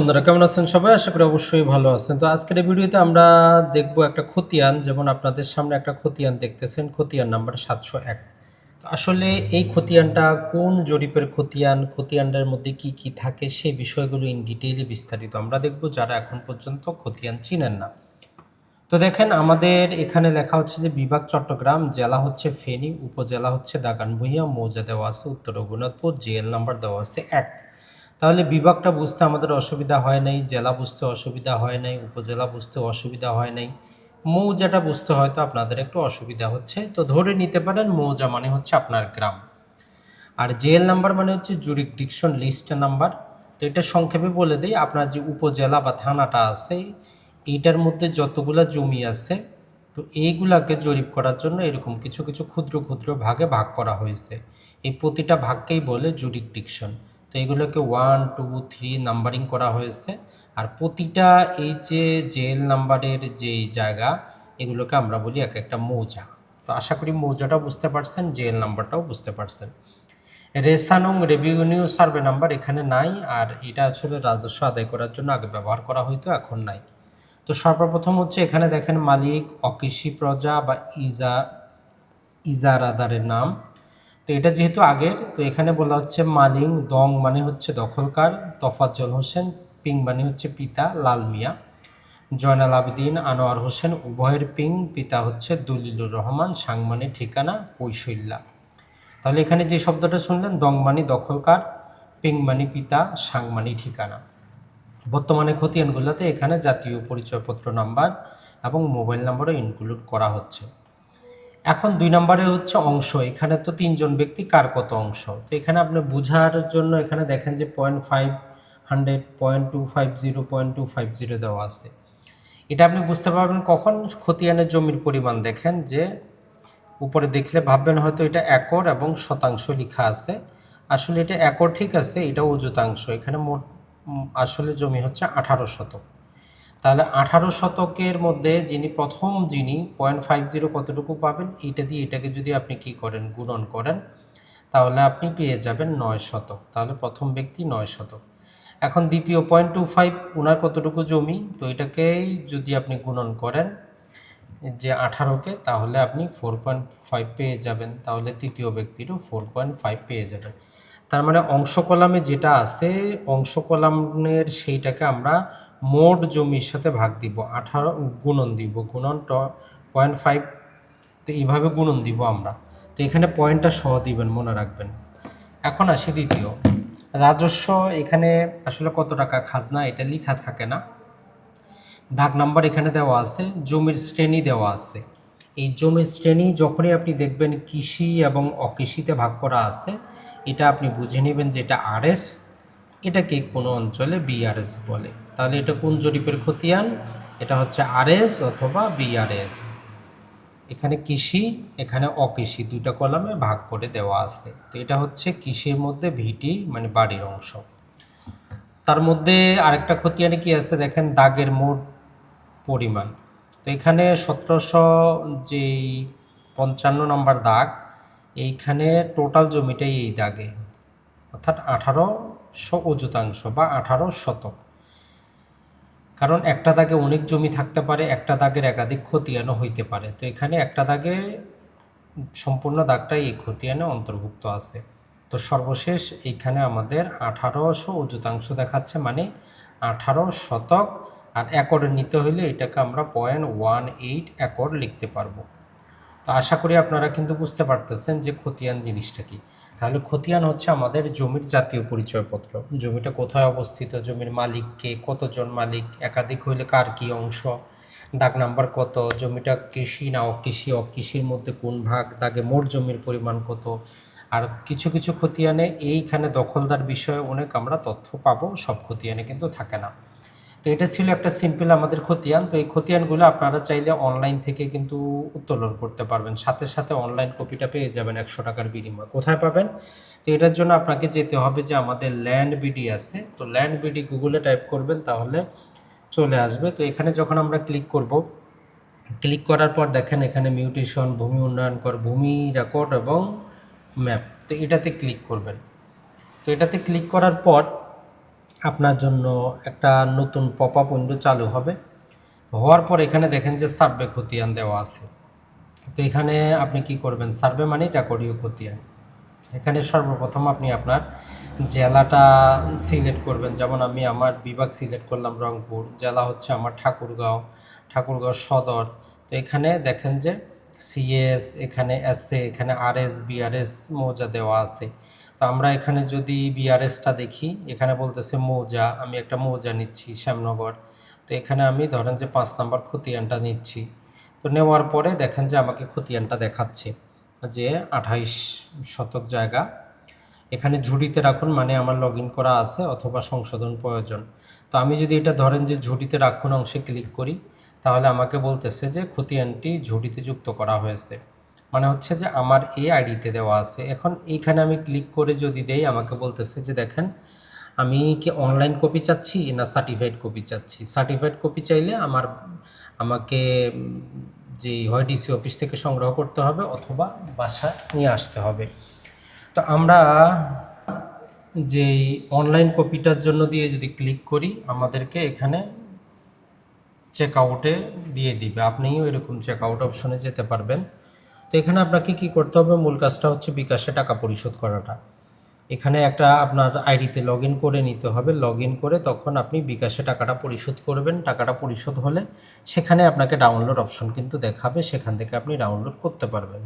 বন্ধুরা, কেমন আছেন সবাই? আশা করি অবশ্যই ভালো আছেন। তো আজকের এই ভিডিওতে আমরা দেখব একটা খতিয়ান, যেমন আপনাদের সামনে একটা খতিয়ান দেখতেছেন, খতিয়ান নাম্বার সাতশো এক। আসলে এই খতিয়ানটা কোন জরিপের খতিয়ান, খতিয়ানটার মধ্যে কি কি থাকে সেই বিষয়গুলো ইন ডিটেইলে বিস্তারিত আমরা দেখব, যারা এখন পর্যন্ত খতিয়ান চিনেন না। তো দেখেন, আমাদের এখানে লেখা হচ্ছে যে, বিভাগ চট্টগ্রাম, জেলা হচ্ছে ফেনী, উপজেলা হচ্ছে দাগানভূঞা, মৌজা দেওয়া আছে উত্তর রঘুনাথপুর জেএল নাম্বার দেওয়া আছে এক। তাহলে বিভাগটা বুঝতে আমাদের অসুবিধা হয় নাই, জেলা বুঝতে অসুবিধা হয় নাই, উপজেলা বুঝতে অসুবিধা হয় নাই। মৌজাটা বুঝতে হয়তো আপনাদের একটু অসুবিধা হচ্ছে। তো ধরে নিতে পারেন মৌজা মানে হচ্ছে আপনার গ্রাম। আর জেএল নাম্বার মানে হচ্ছে জুরিক ডিকশন লিস্ট নাম্বার। তো এটা সংক্ষেপে বলে দিই, আপনার যে উপজেলা বা থানাটা আছে, এইটার মধ্যে যতগুলা জমি আছে, তো এইগুলাকে জরিপ করার জন্য এরকম কিছু কিছু ক্ষুদ্র ক্ষুদ্র ভাগে ভাগ করা হয়েছে। এই প্রতিটা ভাগকেই বলে জুরিকডিকশন তো এগুলোকে ওয়ান টু থ্রি নাম্বারিং করা হয়েছে। আর প্রতিটা এই যে জেল নাম্বারের যে জায়গা, এগুলোকে আমরা বলি এক একটা মৌজা। তো আশা করি মৌজাটা বুঝতে পারছেন জেল নাম্বারটাও বুঝতে পারছেন। রেসানং রেভিনিউ সার্ভে নাম্বার এখানে নাই, আর এটা আসলে রাজস্ব আদায় করার জন্য আগে ব্যবহার করা হইতো এখন নাই। তো সর্বপ্রথম হচ্ছে এখানে দেখেন মালিক অকৃষি প্রজা বা ইজা ইজারাদারের নাম। তো এটা যেহেতু আগের, তো এখানে বলা হচ্ছে মালিং, দং মানে হচ্ছে দখলকার, তফাজ্জল হোসেন, পিং মানে হচ্ছে পিতা, লাল মিয়া। জয়নাল আবেদিন, আনোয়ার হোসেন, উভয়ের পিং, পিতা হচ্ছে দলিলুর রহমান সাংমানি ঠিকানা, কৈশল্যা। তাহলে এখানে যে শব্দটা শুনলেন দংমানি দখলকার পিংমানি পিতা সাংমানি ঠিকানা। বর্তমানে খতিয়ানগুলোতে এখানে জাতীয় পরিচয়পত্র নাম্বার এবং মোবাইল নাম্বারও ইনক্লুড করা হচ্ছে। এখন দুই নম্বরে হচ্ছে অংশ, এখানে তো তিনজন ব্যক্তি, কার কত অংশ? তো এখানে আপনি বোঝার জন্য এখানে দেখেন যে point five hundred point two five zero point two five zero দেওয়া আছে। এটা আপনি বুঝতে পারবেন কখন খতিয়ানের জমির পরিমাণ দেখেন যে উপরে দেখলে ভাববেন হয়তো এটা একর এবং শতাংশ লেখা আছে। আসলে এটা একর ঠিক আছে, এটা অযুতাংশ, এখানে মোট আসলে জমি হচ্ছে আঠারো শতক। তাহলে আঠারো শতকের মধ্যে যিনি প্রথম যিনি পয়েন্ট ফাইভ জিরো কতটুকু পাবেন, এইটা দিয়ে এটাকে যদি আপনি কি করেন, গুণন করেন, তাহলে আপনি পেয়ে যাবেন নয় শতক। তাহলে প্রথম ব্যক্তি নয় শতক। এখন দ্বিতীয় পয়েন্ট টু ফাইভ ওনার কতটুকু জমি? তো এটাকেই যদি আপনি গুণন করেন, যে আঠারোকে, তাহলে আপনি ফোর পয়েন্ট ফাইভ পেয়ে যাবেন। তাহলে তৃতীয় ব্যক্তিরও ফোর পয়েন্ট ফাইভ পেয়ে যাবেন। তার মানে অংশ কলামে যেটা আছে, অংশ কলামের সেইটাকে আমরা মোট জমির সাথে ভাগ দিব, আঠারো গুণন দিব, গুণন ট পয়েন্ট ফাইভ তো এইভাবে গুণন দিব আমরা। তো এখানে পয়েন্টটা সহ দিবেন, মনে রাখবেন। এখন আসি দ্বিতীয়। রাজস্ব এখানে আসলে কত টাকা খাজনা, এটা লেখা থাকে না। দাগ নাম্বার এখানে দেওয়া আছে, জমির শ্রেণি দেওয়া আছে। এই জমির শ্রেণি যখনই আপনি দেখবেন কৃষি এবং অকৃষিতে ভাগ করা আছে এটা আপনি বুঝে নেবেন যে এটা আরএস এটাকে কোনো অঞ্চলে বিআরএস বলে। তাহলে এটা কোন জরিপের খতিয়ান? এটা হচ্ছে আরএস অথবা বিআরএস এখানে কৃষি, এখানে অকৃষি, দুইটা কলামে ভাগ করে দেওয়া আছে। তো এটা হচ্ছে কৃষির মধ্যে ভিটি মানে বাড়ির অংশ। তার মধ্যে আরেকটা খতিয়ানে কি আছে? দেখেন দাগের মোট পরিমাণ। তো এখানে সতেরোশো যেই পঞ্চান্ন নম্বর দাগ এইখানে টোটাল জমিটাই এই দাগে, অর্থাৎ আঠারোশো অযুতাংশ বা আঠারো শতক। কারণ একটা দাগে অনেক জমি থাকতে পারে, একটা দাগের একাধিক খতিয়ানও হইতে পারে। তো এখানে একটা দাগে সম্পূর্ণ দাগটাই এই খতিয়ানে অন্তর্ভুক্ত আছে। তো সর্বশেষ এইখানে আমাদের আঠারোশো অযুতাংশ দেখাচ্ছে মানে আঠারো শতক। আর একরে নিতে হলে এটাকে আমরা পয়েন্ট ওয়ান এইট একর লিখতে পারব। তো আশা করি আপনারা কিন্তু বুঝতে পারতেছেন যে খতিয়ান জিনিসটা কি। তাহলে খতিয়ান হচ্ছে আমাদের জমির জাতীয় পরিচয়পত্র। জমিটা কোথায় অবস্থিত, জমির মালিক কে, কতজন মালিক, একাধিক হইলে কার কি অংশ, দাগ নাম্বার কত, জমিটা কৃষি না অকৃষি, অকৃষির মধ্যে কোন ভাগ, দাগে মোট জমির পরিমাণ কত, আর কিছু কিছু খতিয়ানে এইখানে দখলদার বিষয়ে অনেক আমরা তথ্য পাবো, সব খতিয়ানে কিন্তু থাকে না। তো এটা ছিল একটা সিম্পল আমাদের খতিয়ান। তো এই খতিয়ানগুলো আপনারা চাইলে অনলাইন থেকে কিন্তু উত্তোলন করতে পারবেন। সাথে সাথে অনলাইন কপিটা পেয়ে যাবেন একশো টাকার বিনিময়। কোথায় পাবেন? তো এটার জন্য আপনাকে যেতে হবে যে আমাদের ল্যান্ড বিডি আছে। তো ল্যান্ড বিডি গুগলে টাইপ করবেন, তাহলে চলে আসবে। তো এখানে যখন আমরা ক্লিক করব ক্লিক করার পর দেখেন এখানে মিউটেশন ভূমি উন্নয়ন কর, ভূমি রেকর্ড এবং ম্যাপ তো এটাতে ক্লিক করবেন। তো এটাতে ক্লিক করার পর আপনার জন্য একটা নতুন পপ আপ উইন্ডো চালু হবে। হওয়ার পর এখানে দেখেন যে সার্ভে খতিয়ান দেওয়া আছে। তো এখানে আপনি কি করবেন? সার্ভে মানে টাকরীয় খতিয়ান। এখানে সর্বপ্রথম আপনি আপনার জেলাটা সিলেক্ট করবেন। যেমন আমি আমার বিভাগ সিলেক্ট করলাম রংপুর, জেলা হচ্ছে আমার ঠাকুরগাঁও ঠাকুরগাঁও সদর। তো এখানে দেখেন যে সিএস এখানে এস এখানে আর এস বিআরএস মৌজা দেওয়া আছে। তো আমরা এখানে যদি বিআরএসটা দেখি, এখানে বলতেছে মৌজা, আমি একটা মৌজা নিচ্ছি শ্যামনগর। তো এখানে আমি ধরেন যে পাঁচ নাম্বার খতিয়ানটা নিচ্ছি। তো নেওয়ার পরে দেখেন যে আমাকে খতিয়ানটা দেখাচ্ছে যে আঠাইশ শতক জায়গা। এখানে ঝুড়িতে রাখুন মানে আমার লগ করা আছে অথবা সংশোধন প্রয়োজন। তো আমি যদি এটা ধরেন যে ঝুড়িতে রাখুন অংশে ক্লিক করি, তাহলে আমাকে বলতেছে যে খতিয়ানটি ঝুড়িতে যুক্ত করা হয়েছে। মানে হচ্ছে যে আমার এই আইডিতে দেওয়া আছে। এখন এইখানে আমি ক্লিক করে যদি দেই, আমাকে বলতেছে যে দেখেন, আমি কি অনলাইন কপি চাচ্ছি না সার্টিফাইড কপি চাচ্ছি? সার্টিফাইড কপি চাইলে আমার, আমাকে যে হয় ডিসি অফিস থেকে সংগ্রহ করতে হবে অথবা বাসায় নিয়ে আসতে হবে। তো আমরা যেই অনলাইন কপিটার জন্য দিয়ে যদি ক্লিক করি, আমাদেরকে এখানে চেক আউটে দিয়ে দিবে। আপনিও এরকম চেক আউট অপশনে যেতে পারবেন। তো এখানে আপনাকে কি করতে হবে? মূল কাজটা হচ্ছে বিকাশে টাকা পরিশোধ করাটা। এখানে একটা আপনার আইডিতে লগ করে নিতে হবে। লগ করে তখন আপনি বিকাশে টাকাটা পরিশোধ করবেন। টাকাটা পরিশোধ হলে সেখানে আপনাকে ডাউনলোড অপশন কিন্তু দেখাবে। সেখান থেকে আপনি ডাউনলোড করতে পারবেন।